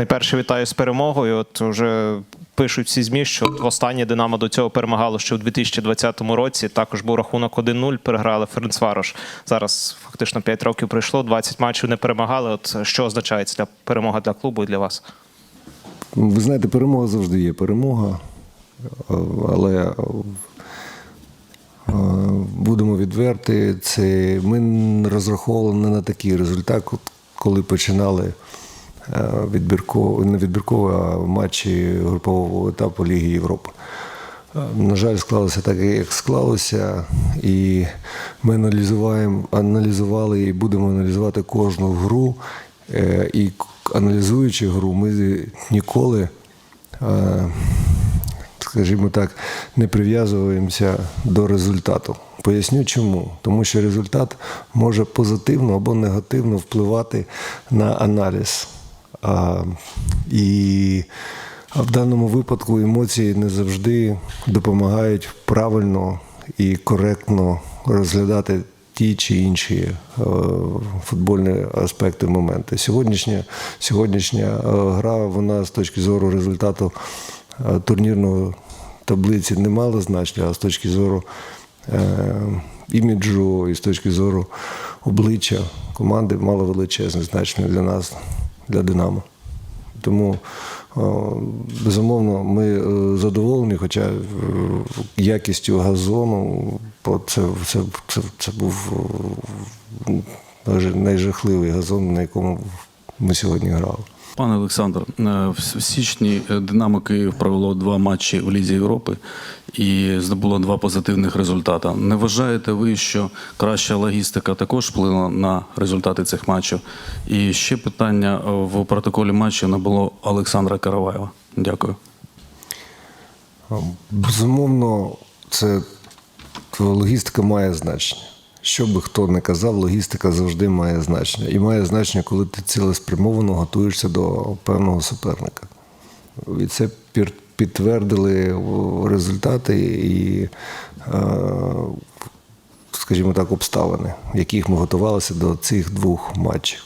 Найперше вітаю з перемогою. От вже пишуть всі змі, що от востаннє Динамо до цього перемагало ще у 2020 році. Також був рахунок 1-0, переграли Ференцварош. Зараз фактично 5 років пройшло, 20 матчів не перемагали. От що означає ця перемога для клубу і для вас? Ви знаєте, перемога завжди є перемога, але е, будемо відверті, це ми розраховували не на такий результат, коли починали відбірково, не відбірково, а матчі групового етапу Ліги Європи. Е, На жаль, склалося так, як склалося, і ми аналізуємо, аналізували і будемо аналізувати кожну гру. Е, І аналізуючи гру, ми ніколи, е, скажімо так, не прив'язуємося до результату. Поясню чому. Тому що результат може позитивно або негативно впливати на аналіз. А, і в даному випадку емоції не завжди допомагають правильно і коректно розглядати ті чи інші е, футбольні аспекти моменти. Сьогоднішня, сьогоднішня е, гра, вона з точки зору результату е, турнірної таблиці не мала значення, а з точки зору е, іміджу і з точки зору обличчя команди мала величезне значення для нас, для Динамо. Тому, безумовно, ми е, задоволені, хоча е, якістю газону це, це, це, це був е, найжахливий газон, на якому ми сьогодні грали. Пане Олександр, е, в січні е, Динамо Київ провело два матчі в Лізі Європи і здобуло два позитивних результати. Не вважаєте ви, що краща логістика також вплинула на результати цих матчів? І ще питання е, в протоколі матчів не було Олександра Караваєва. Дякую. Безумовно, це логістика має значення. Що би хто не казав, логістика завжди має значення. І має значення, коли ти цілеспрямовано готуєшся до певного суперника. І це підтвердили результати і, е, скажімо так, обставини, в яких ми готувалися до цих двох матчів.